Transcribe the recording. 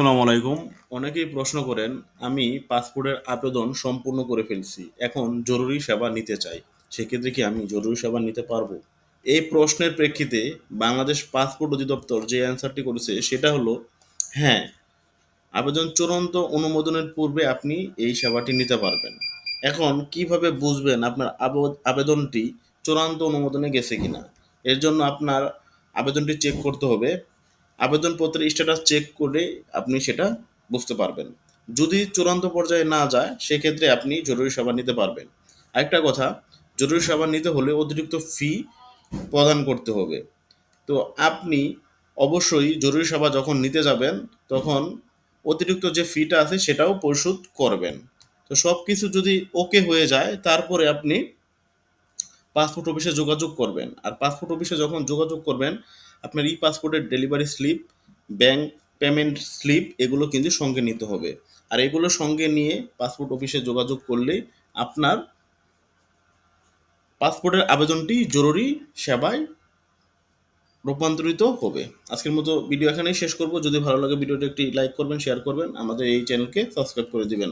আসসালামু আলাইকুম অনেকেই প্রশ্ন করেন, আমি পাসপোর্টের আবেদন সম্পূর্ণ করে ফেলছি, এখন জরুরি সেবা নিতে চাই, সেক্ষেত্রে কি আমি জরুরি সেবা নিতে পারব? এই প্রশ্নের প্রেক্ষিতে বাংলাদেশ পাসপোর্ট অধিদপ্তর যে অ্যান্সারটি করেছে, সেটা হলো হ্যাঁ আবেদন চূড়ান্ত অনুমোদনের পূর্বে আপনি এই সেবাটি নিতে পারবেন। এখন কীভাবে বুঝবেন আপনার আবেদনটি চূড়ান্ত অনুমোদনে গেছে কিনা? এর জন্য আপনার আবেদনটি চেক করতে হবে। আবেদনপত্রের স্ট্যাটাস চেক করে আপনি সেটা বুঝতে পারবেন। যদি চূড়ান্ত পর্যায়ে না যায়, সেক্ষেত্রে আপনি জরুরি সেবা নিতে পারবেন। আরেকটা কথা, জরুরি সেবা নিতে হলে অতিরিক্ত ফি প্রদান করতে হবে। তো আপনি অবশ্যই জরুরি সেবা যখন নিতে যাবেন, তখন অতিরিক্ত যে ফিটা আছে, সেটাও পরিশোধ করবেন। তো সব কিছু যদি ওকে হয়ে যায়, তারপরে আপনি পাসপোর্ট অফিসে যোগাযোগ করবেন। আর পাসপোর্ট অফিসে যখন যোগাযোগ করবেন আপনার ই পাসপোর্টের delivery slip bank payment slip এগুলো কিন্তু সঙ্গে নিতে হবে। আর এগুলো সঙ্গে নিয়ে পাসপোর্ট অফিসে যোগাযোগ করলেই আপনার পাসপোর্টের আবেদনটি জরুরি সেবায় রূপান্তরিত হবে। আজকের মতো ভিডিও এখানেই শেষ করব। যদি ভালো লাগে ভিডিওটি একটি লাইক করবেন শেয়ার করবেন। আমাদের এই চ্যানেলকে সাবস্ক্রাইব করে দিবেন।